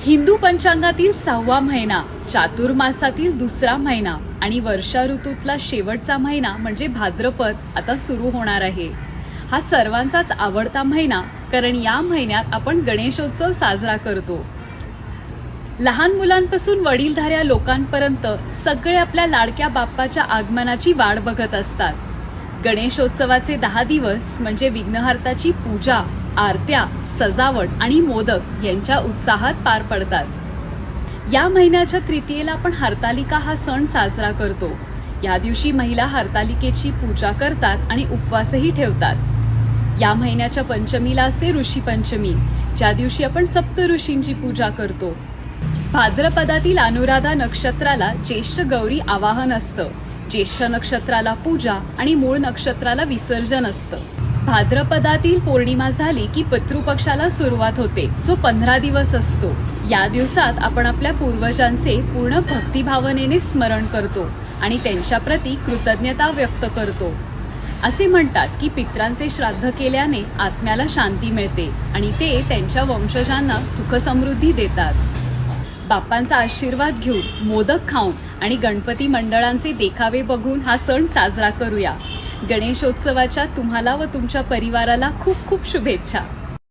हिंदू पंचांगातील सहावा महिना चातुर्मासातील दुसरा महिना आणि वर्षा ऋतूतला शेवटचा महिना म्हणजे भाद्रपद आता सुरू होणार आहे. हा सर्वांचाच आवडता महिना कारण या महिन्यात आपण गणेशोत्सव साजरा करतो. लहान मुलांपासून वडीलधाऱ्या लोकांपर्यंत सगळे आपल्या लाडक्या बाप्पाच्या आगमनाची वाट बघत असतात. गणेशोत्सवाचे दहा दिवस म्हणजे विघ्नहर्ताची पूजा आरत्या सजावट आणि मोदक यांच्या उत्साहात पार पडतात. या महिन्याच्या तृतीयेला आपण हरतालिका हा सण साजरा करतो. या दिवशी महिला हरतालिकेची पूजा करतात आणि उपवासही ठेवतात. या महिन्याच्या पंचमीला असते ऋषी पंचमी ज्या दिवशी आपण सप्त ऋषींची पूजा करतो. भाद्रपदातील अनुराधा नक्षत्राला ज्येष्ठ गौरी आवाहन असतं. ज्येष्ठ नक्षत्राला पूजा आणि मूळ नक्षत्राला विसर्जन असतं. भाद्रपदातील पौर्णिमा झाली की पितृपक्षाला सुरुवात होते. जो पंधरा दिवस असतो. या दिवसात आपण आपल्या पूर्वजांचे पूर्ण भक्तिभावनेने स्मरण करतो आणि त्यांच्याप्रती कृतज्ञता व्यक्त करतो. असे म्हणतात की पित्रांचे श्राद्ध केल्याने आत्म्याला शांती मिळते आणि ते त्यांच्या वंशजांना सुखसमृद्धी देतात. बाप्पांचा आशीर्वाद घेऊन मोदक खाऊन आणि गणपती मंडळांचे देखावे बघून हा सण साजरा करूया. गणेशोत्सवाच्या तुम्हाला व तुमच्या परिवाराला खूप खूप शुभेच्छा.